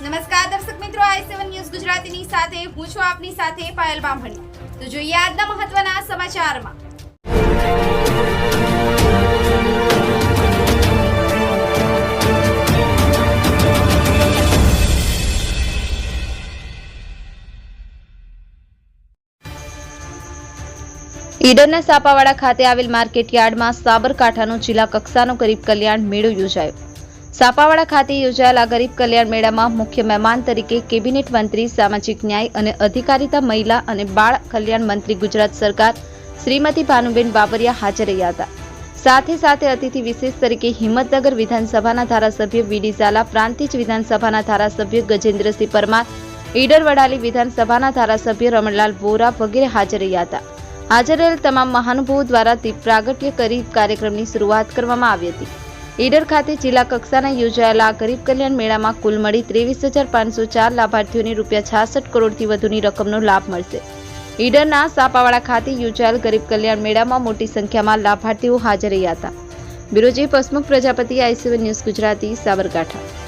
નમસ્કાર દર્શક મિત્રો, આઈ સેવન ન્યૂઝ ગુજરાતીની સાથે, હું છું આપની સાથે પાયલ બામણી. તો જોઈએ આજના મહત્વના સમાચારમાં. ઈડરના સાપાવાડા ખાતે આવેલ માર્કેટ યાર્ડમાં સાબરકાંઠાનો જિલ્લા કક્ષાનો ગરીબ કલ્યાણ મેળો યોજાયો. સાપાવાડા ખાતે યોજાયેલા ગરીબ કલ્યાણ મેળામાં મુખ્ય મહેમાન તરીકે કેબિનેટ મંત્રી, સામાજિક ન્યાય અને અધિકારીતા મહિલા અને બાળ કલ્યાણ મંત્રી ગુજરાત સરકાર શ્રીમતી ભાનુબેન બાબરિયા હાજર રહ્યા હતા. સાથે સાથે અતિથિ વિશેષ તરીકે હિંમતનગર વિધાનસભાના ધારાસભ્ય વીડી ઝાલા, પ્રાંતિજ વિધાનસભાના ધારાસભ્ય ગજેન્દ્રસિંહ પરમાર, ઈડર વડાલી વિધાનસભાના ધારાસભ્ય રમણલાલ વોરા વગેરે હાજર રહ્યા હતા. હાજર રહેલ તમામ મહાનુભાવો દ્વારા દીપ પ્રાગટ્ય કરી કાર્યક્રમની શરૂઆત કરવામાં આવી હતી. ઈડર ખાતે જિલ્લા કક્ષાના યોજાયેલા ગરીબ કલ્યાણ મેળામાં કુલ મળી ત્રેવીસ હજાર પાંચસો ચાર લાભાર્થીઓને રૂપિયા છાસઠ કરોડથી વધુની રકમનો લાભ મળશે. ઈડરના સાપાવાડા ખાતે યોજાયેલ ગરીબ કલ્યાણ મેળામાં મોટી સંખ્યામાં લાભાર્થીઓ હાજર રહ્યા હતા. બ્યુરોજી પસમુખ પ્રજાપતિ આઈસીવી ન્યૂઝ ગુજરાતી, સાબરકાંઠા.